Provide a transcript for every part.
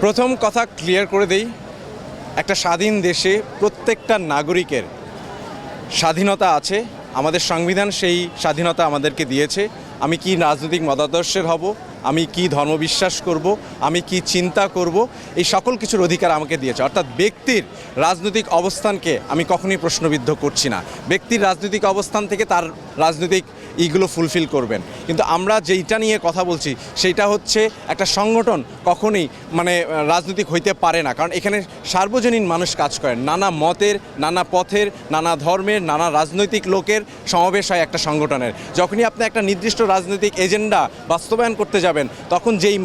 প্রথম কথা ক্লিয়ার করে দেই, একটা স্বাধীন দেশে প্রত্যেকটা নাগরিকের স্বাধীনতা আছে। আমাদের সংবিধান সেই স্বাধীনতা আমাদেরকে দিয়েছে। আমি কি রাজনৈতিক মতাদর্শের হব? আমি কি ধর্মবিশ্বাস করব, আমি কি চিন্তা করব, এই সকল কিছুর অধিকার আমাকে দিয়েছে। অর্থাৎ ব্যক্তির রাজনৈতিক অবস্থানকে আমি কখনোই প্রশ্নবিদ্ধ করছি না। ব্যক্তির রাজনৈতিক অবস্থান থেকে তার রাজনৈতিক ইগুলো ফুলফিল করবেন। কিন্তু আমরা যেইটা নিয়ে কথা বলছি, সেইটা হচ্ছে একটা সংগঠন কখনোই মানে রাজনৈতিক হইতে পারে না। কারণ এখানে সার্বজনীন মানুষ কাজ করেন। নানা মতের, নানা পথের, নানা ধর্মের, নানা রাজনৈতিক লোকের সমাবেশ হয় একটা সংগঠনের। যখনই আপনি একটা নির্দিষ্ট রাজনৈতিক এজেন্ডা বাস্তবায়ন করতে যাবেন তখন যেই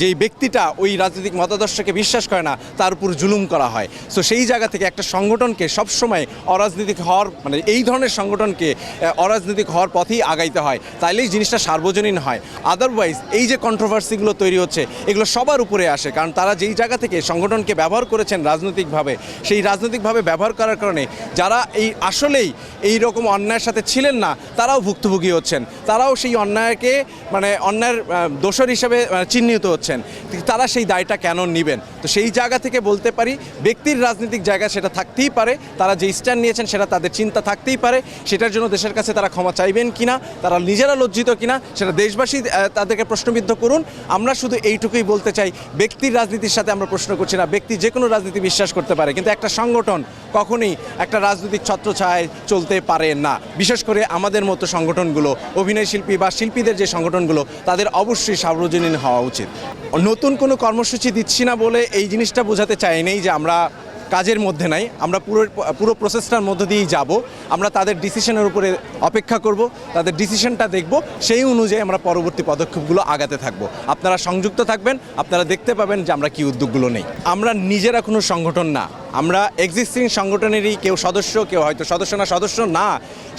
যেই ব্যক্তিটা ওই রাজনৈতিক মতাদর্শকে বিশ্বাস করে না, তার উপর জুলুম করা হয়। সো সেই জায়গা থেকে একটা সংগঠনকে সবসময় অরাজনৈতিক হওয়ার মানে এই ধরনের সংগঠনকে অরাজনৈতিক হওয়ার পথেই আগাইতে হয়। তাইলেই জিনিসটা সার্বজনীন হয়। আদারওয়াইজ এই যে কন্ট্রোভার্সিগুলো তৈরি হচ্ছে, এগুলো সবার উপরে আসে। কারণ তারা যেই জায়গা থেকে সংগঠনকে ব্যবহার করেছেন রাজনৈতিকভাবে, সেই রাজনৈতিকভাবে ব্যবহার করার কারণে যারা এই আসলেই এই রকম অন্যায়ের সাথে ছিলেন না, তারাও ভুক্তভোগী হচ্ছেন। তারাও সেই অন্যায়কে মানে অন্যায়ের দোষর হিসেবে চিহ্নিত হচ্ছেন। তারা সেই দায়টা কেন নেবেন? তো সেই জায়গা থেকে বলতে পারি, ব্যক্তির রাজনৈতিক জায়গা সেটা থাকতেই পারে, তারা যে স্ট্যান্ড নিয়েছেন সেটা তাদের চিন্তা থাকতেই পারে, সেটার জন্য দেশের কাছে তারা ক্ষমা চাইবেন কিনা, তারা নিজেরা লজ্জিত কিনা, সেটা দেশবাসী তাদেরকে প্রশ্নবিদ্ধ করুন। আমরা শুধু এইটুকুই বলতে চাই, ব্যক্তির রাজনীতির সাথে আমরা প্রশ্ন করছি না, ব্যক্তি যে কোনো রাজনীতি বিশ্বাস করতে পারে, কিন্তু একটা সংগঠন কখনোই একটা রাজনৈতিক ছত্রছায় চলতে পারে না। বিশেষ করে আমাদের মতো সংগঠনগুলো অভিনয় শিল্পী বা শিল্পীদের যে সংগঠনগুলো, তাদের অবশ্যই সার্বজনীন হওয়া উচিত। নতুন কোনো কর্মসূচি দিচ্ছি না বলে এই জিনিসটা বোঝাতে চাই নেই যে আমরা কাজের মধ্যে নাই, আমরা পুরো পুরো প্রসেসটার মধ্য দিয়েই যাব, আমরা তাদের ডিসিশনের উপরে অপেক্ষা করব, তাদের ডিসিশনটা দেখব, সেই অনুযায়ী আমরা পরবর্তী পদক্ষেপগুলো আগাতে থাকব। আপনারা সংযুক্ত থাকবেন, আপনারা দেখতে পাবেন যে আমরা কি উদ্যোগগুলো নেই। আমরা নিজেরা কোনো সংগঠন না আমরা এক্সিস্টিং সংগঠনেরই কেউ সদস্য, কেউ হয়তো সদস্য না সদস্য না,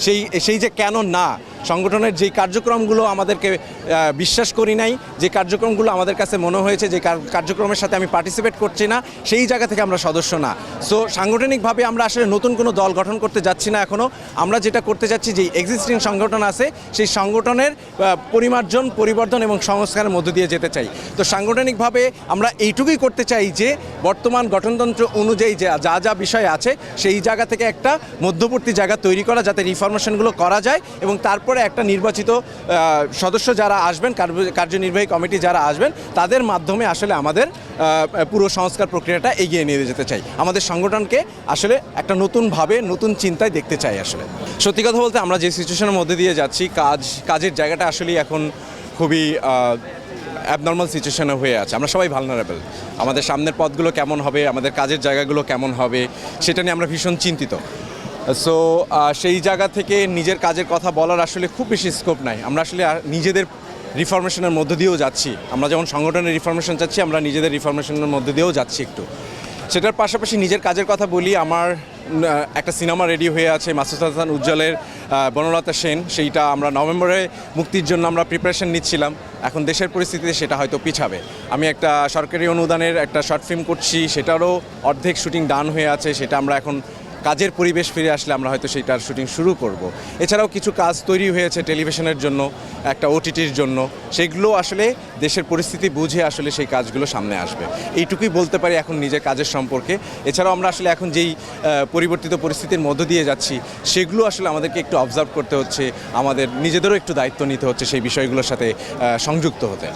সেই সেই যে কেন না, সংগঠনের যেই কার্যক্রমগুলো আমাদেরকে বিশ্বাস করি নাই, যে কার্যক্রমগুলো আমাদের কাছে মনে হয়েছে, যে কার্যক্রমের সাথে আমি পার্টিসিপেট করছি না, সেই জায়গা থেকে আমরা সদস্য না। সো সাংগঠনিকভাবে আমরা আসলে নতুন কোনো দল গঠন করতে যাচ্ছি না এখনও আমরা যেটা করতে যাচ্ছি যে এক্সিস্টিং সংগঠন আছে, সেই সংগঠনের পরিমার্জন, পরিবর্তন এবং সংস্কারের মধ্য দিয়ে যেতে চাই। তো সাংগঠনিকভাবে আমরা এইটুকুই করতে চাই যে, বর্তমান গঠনতন্ত্র অনুযায়ী যে যা বিষয় আছে, সেই জায়গা থেকে একটা মধ্যবর্তী জায়গা তৈরি করা যাতে রিফরমেশনগুলো করা যায় এবং তারপরে একটা নির্বাচিত সদস্য যারা আসবেন কার্যনির্বাহী কমিটি যারা আসবেন, তাদের মাধ্যমে আসলে আমাদের পুরো সংস্কার প্রক্রিয়াটা এগিয়ে নিয়ে যেতে চাই। আমাদের সংগঠনকে আসলে একটা নতুনভাবে, নতুন চিন্তায় দেখতে চাই আসলে। সত্যি কথা বলতে আমরা যে সিচুয়েশনের মধ্যে দিয়ে যাচ্ছি, কাজ, কাজের জায়গাটা আসলেই এখন খুবই অ্যাবনর্মাল সিচুয়েশনে হয়ে আছে। আমরা সবাই ভালনারেবল আমাদের সামনের পথগুলো কেমন হবে, আমাদের কাজের জায়গাগুলো কেমন হবে, সেটা নিয়ে আমরা ভীষণ চিন্তিত। সো সেই জায়গা থেকে নিজের কাজের কথা বলার আসলে খুব বেশি স্কোপ নাই। আমরা আসলে নিজেদের রিফরমেশনের মধ্য দিয়েও যাচ্ছি। আমরা যেমন সংগঠনের রিফরমেশন চাচ্ছি, আমরা নিজেদের রিফরমেশনের মধ্য দিয়েও যাচ্ছি একটু। সেটার পাশাপাশি নিজের কাজের কথা বলি, আমার একটা সিনেমা রেডি হয়ে আছে মাসুদ হাসান উজ্জ্বলের বনলতা সেন। সেইটা আমরা নভেম্বরে মুক্তির জন্য আমরা প্রিপারেশন নিচ্ছিলাম। এখন দেশের পরিস্থিতিতে সেটা হয়তো পিছাবে। আমি একটা সরকারি অনুদানের একটা শর্ট ফিল্ম করছি, সেটারও অর্ধেক শুটিং ডান হয়ে আছে, সেটা আমরা এখন কাজের পরিবেশ ফিরে আসলে আমরা হয়তো সেইটার শুটিং শুরু করব। এছাড়াও কিছু কাজ তৈরি হয়েছে টেলিভিশনের জন্য, একটা ওটিটির জন্য। সেগুলো আসলে দেশের পরিস্থিতি বুঝে আসলে সেই কাজগুলো সামনে আসবে। এইটুকুই বলতে পারি এখন নিজের কাজের সম্পর্কে। এছাড়াও আমরা আসলে এখন যেই পরিবর্তিত পরিস্থিতির মধ্য দিয়ে যাচ্ছি, সেগুলো আসলে আমাদেরকে একটু অবজার্ভ করতে হচ্ছে। আমাদের নিজেদেরও একটু দায়িত্ব নিতে হচ্ছে সেই বিষয়গুলোর সাথে সংযুক্ত হতে।